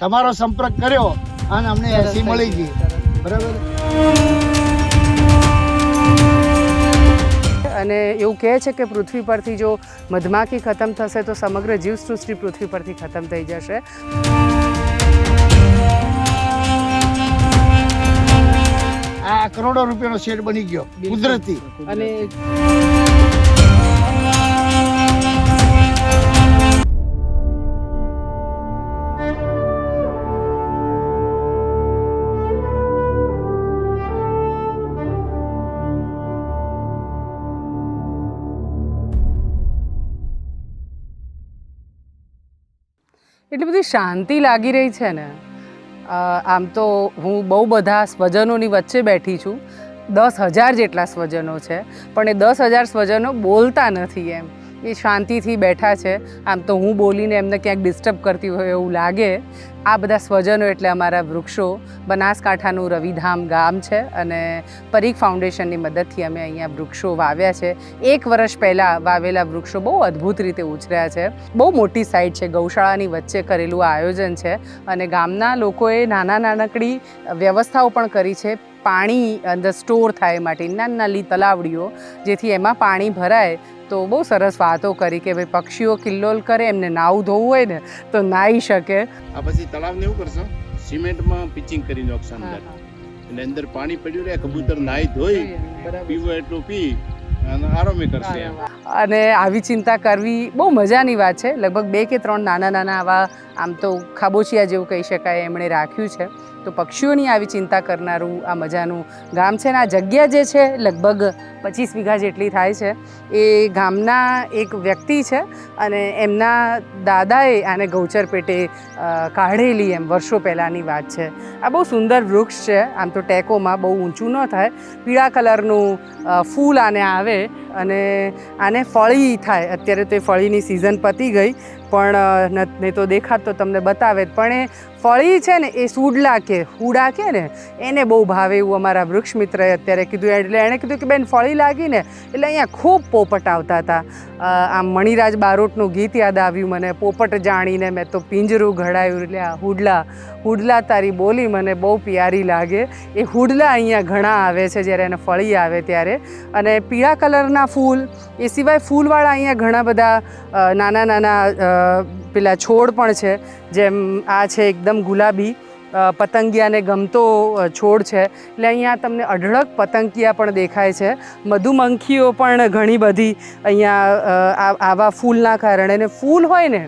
તમારો સંપર્ક કર્યો અને અમને એસી મળી ગઈ. બરાબર? અને એવું કહે છે કે પૃથ્વી પરથી જો મધમાખી ખતમ થશે તો સમગ્ર જીવસૃષ્ટિ પૃથ્વી પરથી ખતમ થઈ જશે. આ કરોડો રૂપિયાનો શેડ બની ગયો કુદરતી. અને એટલી બધી શાંતિ લાગી રહી છે ને. આમ તો હું બહુ બધા સ્વજનોની વચ્ચે બેઠી છું. દસ હજાર જેટલા સ્વજનો છે, પણ એ દસ હજાર સ્વજનો બોલતા નથી એમ. એ શાંતિથી બેઠા છે. આમ તો હું બોલીને એમને ક્યાંક ડિસ્ટર્બ કરતી હોય એવું લાગે. આ બધા સ્વજનો એટલે અમારા વૃક્ષો. બનાસકાંઠાનું રવિધામ ગામ છે અને પરીખ ફાઉન્ડેશનની મદદથી અમે અહીંયા વૃક્ષો વાવ્યા છે. એક વર્ષ પહેલાં વાવેલા વૃક્ષો બહુ અદ્ભુત રીતે ઉછર્યા છે. બહુ મોટી સાઇટ છે, ગૌશાળાની વચ્ચે કરેલું આયોજન છે અને ગામના લોકોએ નાના નાનકડી વ્યવસ્થાઓ પણ કરી છે. પાણી અંદર સ્ટોર થાય માટે નાની નાની તલાવડીઓ જેથી એમાં પાણી ભરાય તો બહુ સરસ વાતો કરી કે ભાઈ પક્ષીઓ કિલ્લોલ કરે એમને નાવું ધોવું હોય ને તો નાહી શકે. આ પછી તળાવને એવું કરશો સિમેન્ટમાં પિચિંગ કરી નાખશો અંદર. એટલે અંદર પાણી પડ્યું રહે કબૂતર નાહી ધોઈ પીવો એટલું પી અને અને આવી ચિંતા કરવી બહુ મજાની વાત છે. લગભગ બે કે ત્રણ નાના નાના આવા આમ તો ખાબોચિયા જેવું કહી શકાય, એમણે રાખ્યું છે. તો પક્ષીઓની આવી ચિંતા કરનારું આ મજાનું ગામ છે ને, આ જગ્યા જે છે લગભગ પચીસ વીઘા જેટલી થાય છે. એ ગામના એક વ્યક્તિ છે અને એમના દાદાએ આને ગૌચર પેટે કાઢેલી એમ વર્ષો પહેલાંની વાત છે. આ બહુ સુંદર વૃક્ષ છે, આમ તો ટેકોમાં બહુ ઊંચું ન થાય. પીળા કલરનું ફૂલ આને આવે અને આને ફળી થાય. અત્યારે તો એ ફળીની સિઝન પતી ગઈ. પણ નહીં તો દેખાત તો તમને બતાવે પણ એ ફળી છે ને એ સુડલા કે હુડા કે ને, એને બહુ ભાવે એવું અમારા વૃક્ષ મિત્રએ અત્યારે કીધું. એટલે એણે કીધું કે બેન ફળી લાગી ને, એટલે અહીંયા ખૂબ પોપટ આવતા હતા. આમ મણિરાજ બારોટનું ગીત યાદ આવ્યું મને, પોપટ જાણીને મેં તો પિંજરું ઘડાયું. એટલે આ હુડલા હુડલા તારી બોલી મને બહુ પ્યારી લાગે. એ હુડલા અહીંયા ઘણા આવે છે જ્યારે એને ફળી આવે ત્યારે. અને પીળા કલરના ફૂલ, એ સિવાય ફૂલવાળા અહીંયા ઘણા બધા નાના નાના પેલા છોડ પણ છે, જેમ આ છે એકદમ ગુલાબી પતંગિયાને ગમતો છોડ છે. એટલે અહીંયા તમને અઢળક પતંગિયા પણ દેખાય છે. મધુમંખીઓ પણ ઘણી બધી અહીંયા આવા ફૂલના કારણે. ને ફૂલ હોય ને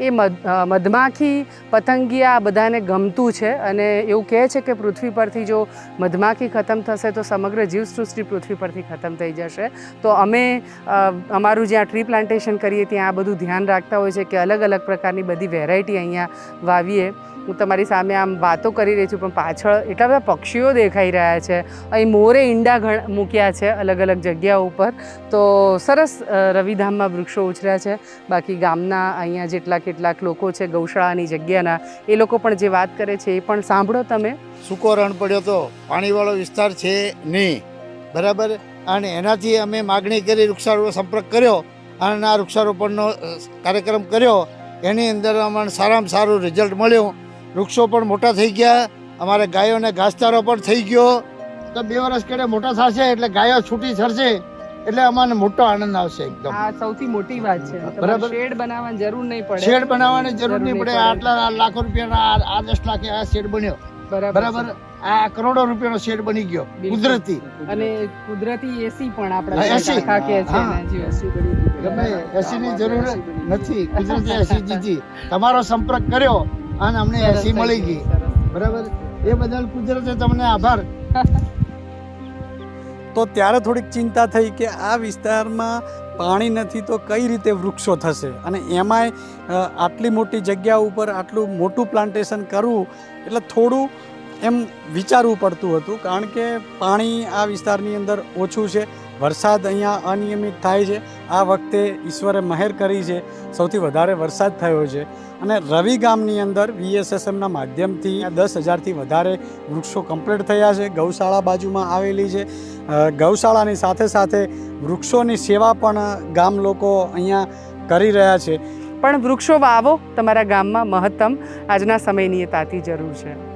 એ મધ મધમાખી પતંગિયા બધાને ગમતું છે અને એવું કહે છે કે પૃથ્વી પરથી જો મધમાખી ખતમ થશે તો સમગ્ર જીવસૃષ્ટિ પૃથ્વી પરથી ખતમ થઈ જશે. તો અમે અમારું જ્યાં ટ્રી પ્લાન્ટેશન કરીએ ત્યાં આ બધું ધ્યાન રાખતા હોય છે કે અલગ અલગ પ્રકારની બધી વેરાયટી અહીંયા વાવીએ. હું તમારી સામે આમ વાતો કરી રહી છું પણ પાછળ એટલા બધા પક્ષીઓ દેખાઈ રહ્યા છે. અહીં મોરે ઈંડા ઘણ, મૂક્યા છે અલગ અલગ જગ્યાઓ ઉપર. તો સરસ રવિધામમાં વૃક્ષો ઉછર્યા છે. બાકી ગામના અહીંયા જેટલા કેટલાક લોકો છે ગૌશાળાની જગ્યાના, એ લોકો પણ જે વાત કરે છે એ પણ સાંભળો તમે. સૂકો રણ પડ્યો તો પાણીવાળો વિસ્તાર છે નહીં. બરાબર? અને એનાથી અમે માગણી કરી વૃક્ષારોપણ સંપર્ક કર્યો અને આ વૃક્ષારોપણનો કાર્યક્રમ કર્યો. એની અંદર અમને સારામાં સારું રિઝલ્ટ મળ્યું. વૃક્ષો પણ મોટા થઈ ગયા. અમારે ગાયોને ઘાસચારો પણ થઈ ગયો. તો બે વર્ષ કેડે મોટા થશે એટલે ગાયો છૂટી સરશે એટલે અમને મોટો આનંદ આવશે એકદમ. આ સૌથી મોટી વાત છે. બરાબર. શેડ બનાવવાની જરૂર નહીં પડે. શેડ બનાવવાની જરૂર નહીં પડે. આટલા લાખો રૂપિયાના આ- દસ લાખે આ શેડ બન્યો. બરાબર આ કરોડો રૂપિયાનો શેડ બની ગયો. કુદરતી. અને કુદરતી એસી પણ આપણે AC. કાકા છે. ગમે એસી ની જરૂર નથી. કુદરતી એસી દીધી તમારો સંપર્ક કર્યો અને અમને એસી મળી ગઈ. બરાબર? એ બદલ કુદરતે તમને આભાર. તો ત્યારે થોડીક ચિંતા થઈ કે આ વિસ્તારમાં પાણી નથી તો કઈ રીતે વૃક્ષો થશે? અને એમાંય આટલી મોટી જગ્યા ઉપર આટલું મોટું પ્લાન્ટેશન કરવું એટલે થોડું એમ વિચારવું પડતું હતું. કારણ કે પાણી આ વિસ્તારની અંદર ઓછું છે. વરસાદ અહીંયા અનિયમિત થાય છે. આ વખતે ઈશ્વરે મહેર કરી છે. સૌથી વધારે વરસાદ થયો છે. અને રવિ ગામની અંદર વીએસએસએમના માધ્યમથી દસ હજારથી વધારે વૃક્ષો કમ્પ્લીટ થયા છે. ગૌશાળા બાજુમાં આવેલી છે. ગૌશાળાની સાથે સાથે વૃક્ષોની સેવા પણ ગામ લોકો અહીંયા કરી રહ્યા છે. પણ વૃક્ષો વાવો તમારા ગામમાં મહત્તમ. આજના સમયની એ તાતી જરૂર છે.